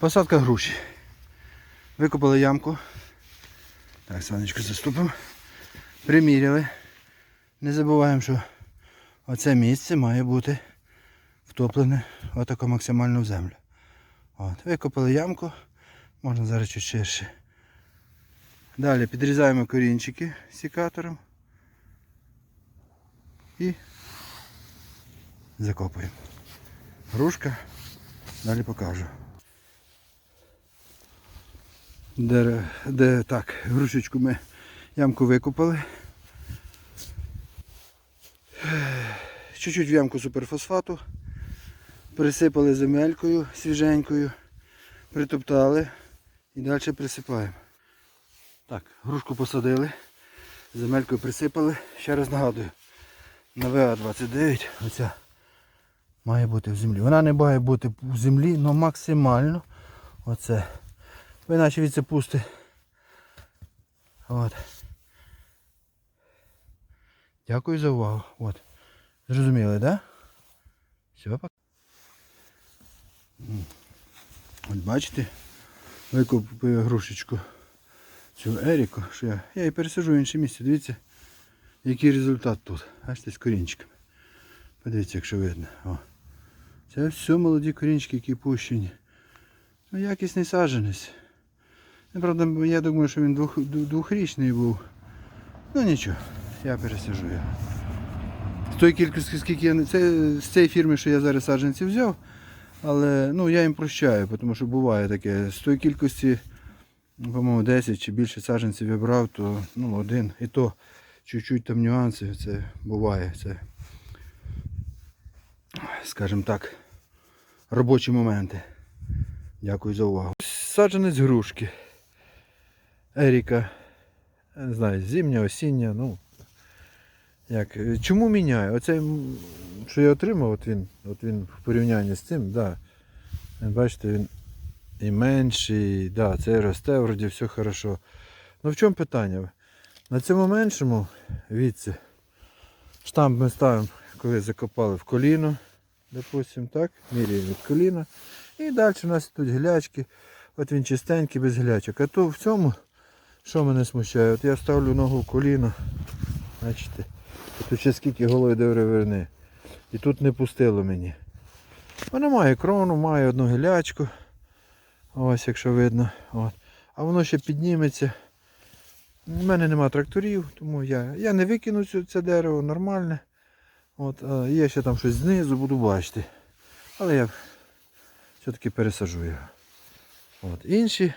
Посадка груші. Викопали ямку. Так, сонечко заступимо. Приміряли. Не забуваємо, що оце місце має бути втоплене отако максимально в землю. От, викопали ямку, можна зараз чуть ширше. Далі підрізаємо корінчики сікатором і закопуємо. Грушка, далі покажу. Де, де так, грушечку ми ямку викопали. Чуть-чуть в ямку суперфосфату. Присипали земелькою свіженькою, притоптали і далі присипаємо. Так, грушку посадили, земелькою присипали. Ще раз нагадую, на ВА-29 оця має бути в землі. Вона не має бути в землі, але максимально оце. Ви наче від це пусти. От. Дякую за увагу. От. Зрозуміли, так? Да? Все, пока. От бачите, викупив грушечку цю Еріку, що я, я її пересажу в інше місце. Дивіться, який результат тут. Бачите, з корінчиками. Подивіться, якщо видно. О. Це все молоді корінчики, які пущені. Ну, якісний саджанець. Ну, Правда, я думаю, що він двох, двох- двохрічний був. Ну нічого, я пересажу його. З тої кількості, скільки я це з цієї фірми, що я зараз саджанців взяв, але ну, я їм прощаю, тому що буває таке. З тої кількості, по-моєму, 10 чи більше саджанців я брав, то ну, один. І то чуть-чуть там нюанси, це буває. Це, скажімо так, робочі моменти. Дякую за увагу. Саджанець грушки. Еріка. Я не знаю, зимня, осіння, ну. Як, е, чому міняю? Оце, що я отримав, от він, от він в порівнянні з цим, да. Е, Бачите, він і менший, да, це росте, вроді все хорошо. Ну в чому питання? На цьому меншому віці штамп ми ставимо, коли закопали в коліно, допустим, так, міряємо від коліна. І далі у нас тут глячки. От він чистенький, без глячок. А то в цьому, що мене смущає, от я ставлю ногу в коліно. Бачите? Тут ще скільки голови добре верни. І тут не пустило мені. Воно має крону, має одну гілячку. Ось якщо видно. От. А воно ще підніметься. У мене нема тракторів, тому я, я не викину це дерево нормальне. От, а є ще там щось знизу, буду бачити. Але я все-таки пересажу його. От. Інші